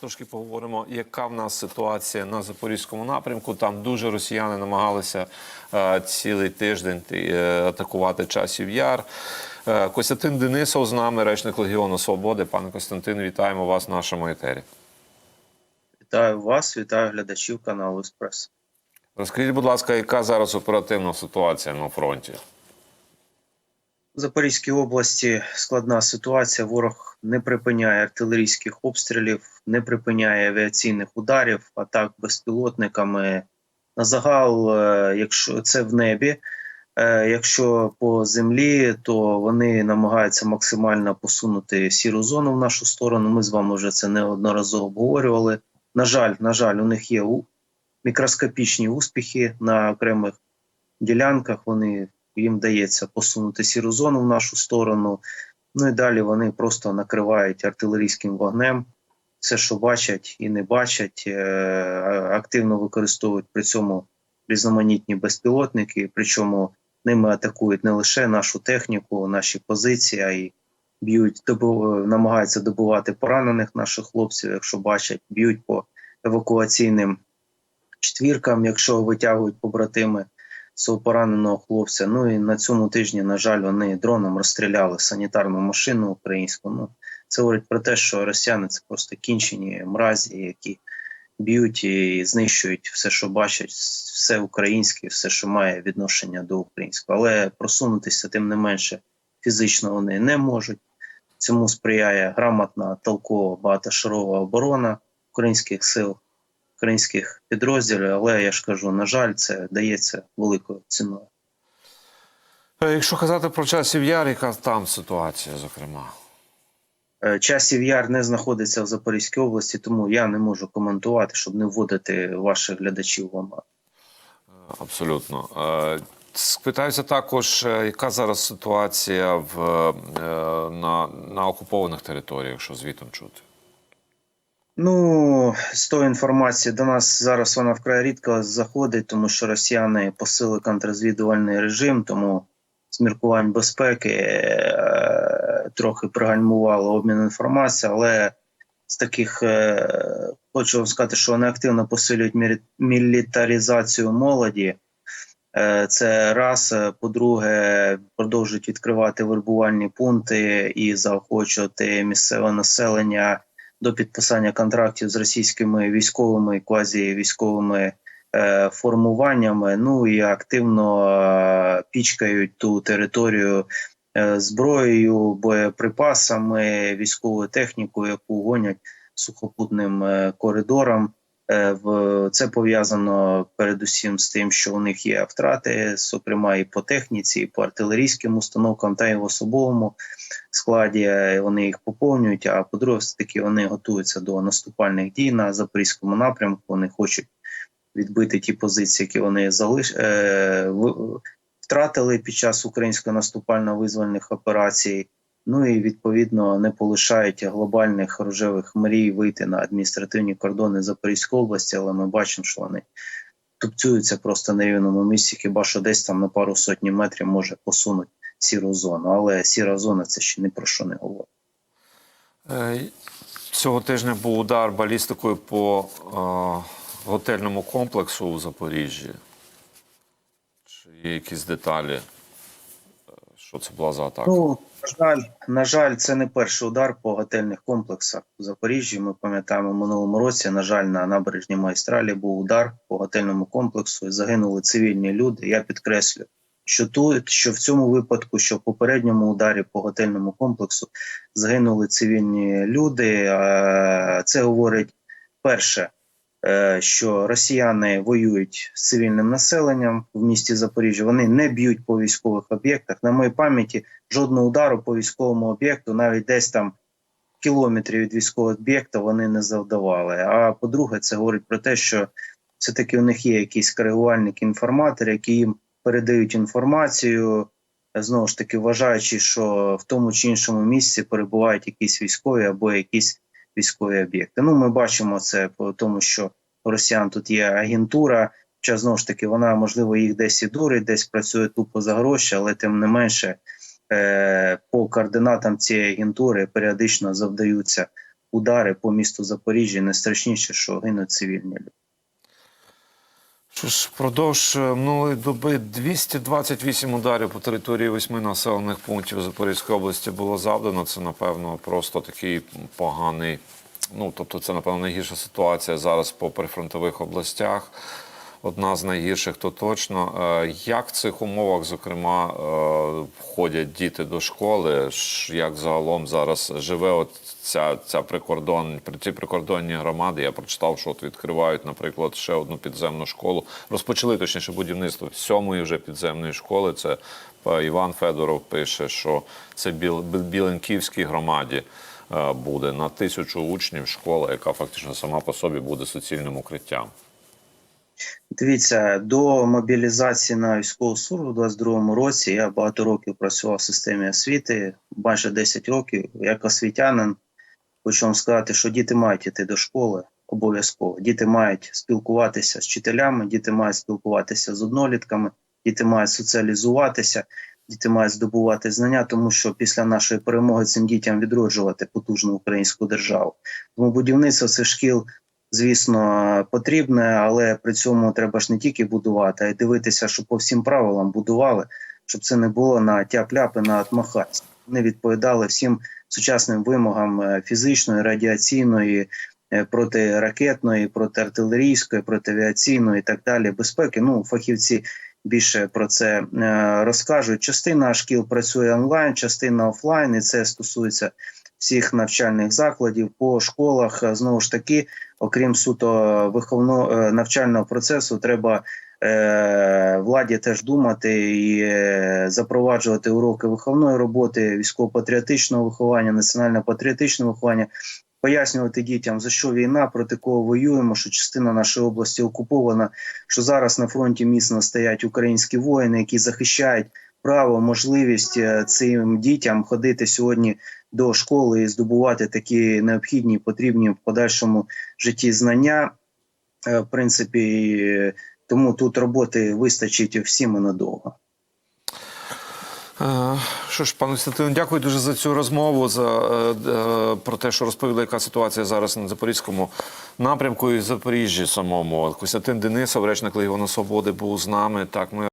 трошки поговоримо, яка в нас ситуація на запорізькому напрямку. Там дуже росіяни намагалися е, цілий тиждень е, атакувати часів яр. Е, Костянтин Денисов з нами, речник Легіону Свободи. Пане Костянтин, вітаємо вас в нашому етері. Вітаю вас, вітаю глядачів каналу Еспрес. Розкажіть, будь ласка, яка зараз оперативна ситуація на фронті? Запорізькій області складна ситуація. Ворог не припиняє артилерійських обстрілів, не припиняє авіаційних ударів, атак безпілотниками. На загал, е, якщо це в небі, е, якщо по землі, то вони намагаються максимально посунути сіру зону в нашу сторону. Ми з вами вже це неодноразово обговорювали. На жаль, на жаль, у них є мікроскопічні успіхи на окремих ділянках. Вони їм вдається посунути сіру зону в нашу сторону. Ну і далі вони просто накривають артилерійським вогнем. Все, що бачать і не бачать, е, активно використовують при цьому різноманітні безпілотники. Причому ними атакують не лише нашу техніку, наші позиції, а й б'ють, намагаються добувати поранених наших хлопців, якщо бачать, б'ють по евакуаційним четвіркам, якщо витягують побратими свого пораненого хлопця. Ну і на цьому тижні, на жаль, вони дроном розстріляли санітарну машину українську. Ну це говорить про те, що росіяни це просто кінчені мразі, які б'ють і знищують все, що бачать, все українське, все, що має відношення до українського. Але просунутися тим не менше фізично вони не можуть. Цьому сприяє грамотна, толкова, багатошарова оборона українських сил, українських підрозділів. Але я ж кажу, на жаль, це дається великою ціною. Е, Якщо казати про часів яр, яка там ситуація, зокрема? Е, Часів яр не знаходиться в Запорізькій області, тому я не можу коментувати, щоб не вводити ваших глядачів в оману. Абсолютно. Е, Спитаюся також, яка зараз ситуація в, на, на окупованих територіях, що звітом чути? Ну, з тої інформації до нас зараз вона вкрай рідко заходить, тому що росіяни посили контррозвідувальний режим, тому з міркувань безпеки е, трохи пригальмувало обмін інформацією, але з таких е, хочу вам сказати, що вони активно посилюють мілі- мілітаризацію молоді. Е, Це раз. По-друге, продовжують відкривати вербувальні пункти і заохочувати місцеве населення до підписання контрактів з російськими військовими і квазівійськовими е, формуваннями. Ну і активно е, пічкають ту територію е, зброєю, боєприпасами, військовою технікою, яку гонять сухопутним е, коридором. Е, це пов'язано передусім з тим, що у них є втрати, зокрема і по техніці, і по артилерійським установкам, та й в особовому складі е, вони їх поповнюють. А по-друге, все таки вони готуються до наступальних дій на запорізькому напрямку. Вони хочуть відбити ті позиції, які вони залиш... е, втратили під час українсько наступально-визвольних операцій. Ну і відповідно не полишають глобальних рожевих мрій вийти на адміністративні кордони Запорізької області, але ми бачимо, що вони тупцюються просто на рівному місці, хіба що десь там на пару сотні метрів може посунути сіру зону. Але сіра зона це ще ні про що не говорить. Е, Цього тижня був удар балістикою по е, готельному комплексу у Запоріжжі. Чи є якісь деталі? Що це була за атака? Ну, на жаль, на жаль, це не перший удар по готельних комплексах у Запоріжжі. Ми пам'ятаємо, минулому році, на жаль, на набережній майстралі був удар по готельному комплексу і загинули цивільні люди. Я підкреслю, що тут, що в цьому випадку, що в попередньому ударі по готельному комплексу загинули цивільні люди. Е, Це говорить перше. Е, Що росіяни воюють з цивільним населенням в місті Запоріжжя, вони не б'ють по військових об'єктах. На моїй пам'яті жодного удару по військовому об'єкту, навіть десь там кілометрів від військового об'єкта вони не завдавали. А по-друге, це говорить про те, що все-таки у них є якісь коригувальники інформатори, які їм передають інформацію, знову ж таки, вважаючи, що в тому чи іншому місці перебувають якісь військові або якісь військові об'єкти. Ну, ми бачимо це по тому, що у росіян тут є агентура. Хоча знову ж таки вона можливо їх десь і дурить, десь працює тупо за гроші, але тим не менше е, по координатам цієї агентури періодично завдаються удари по місту Запоріжжя. Найстрашніше, що гинуть цивільні люди. Що ж, впродовж е, минулої доби 228 ударів по території восьми населених пунктів Запорізької області було завдано. Це, напевно, просто такий поганий. Ну, тобто, це, напевно, найгірша ситуація зараз по прифронтових областях. Одна з найгірших, то точно. Е, Як в цих умовах, зокрема, е, входять діти до школи? Як загалом зараз живе от ця, ця прикордон, ці прикордонні громади? Я прочитав, що от відкривають, наприклад, ще одну підземну школу. Розпочали точніше будівництво сьомої вже підземної школи. Це е, Іван Федоров пише, що це Біл, Біленківській громаді е, буде на тисячу учнів школа, яка фактично сама по собі буде суцільним укриттям. Дивіться, до мобілізації на військову службу у 22-му році я багато років працював в системі освіти, майже 10 років. Як освітянин, хочу вам сказати, що діти мають йти до школи обов'язково. Діти мають спілкуватися з вчителями, діти мають спілкуватися з однолітками, діти мають соціалізуватися, діти мають здобувати знання, тому що після нашої перемоги цим дітям відроджувати потужну українську державу. Тому будівництво цих шкіл звісно, потрібне, але при цьому треба ж не тільки будувати, а й дивитися, щоб по всім правилам будували, щоб це не було на тяп-ляпи, на отмахаць. Вони відповідали всім сучасним вимогам е, фізичної, радіаційної, е, протиракетної, протиартилерійської, протиавіаційної і так далі безпеки. Ну, фахівці більше про це е, розкажуть. Частина шкіл працює онлайн, частина офлайн, і це стосується всіх навчальних закладів по школах. Знову ж таки, окрім суто виховного е, навчального процесу, треба е, владі теж думати і е, запроваджувати уроки виховної роботи, військово-патріотичного виховання, національно-патріотичного виховання. Пояснювати дітям, за що війна, проти кого воюємо, що частина нашої області окупована, що зараз на фронті міцно стоять українські воїни, які захищають право, можливість е, цим дітям ходити сьогодні до школи і здобувати такі необхідні, потрібні в подальшому житті знання. Е, В принципі, е, тому тут роботи вистачить всім і надовго. Що ж, пане Константину, дякую дуже за цю розмову, за про те, що розповіли, яка ситуація зараз на Запорізькому напрямку і в Запоріжжі самому. Костянтин Денисов, речник Легіону Свободи, був з нами. Так, ми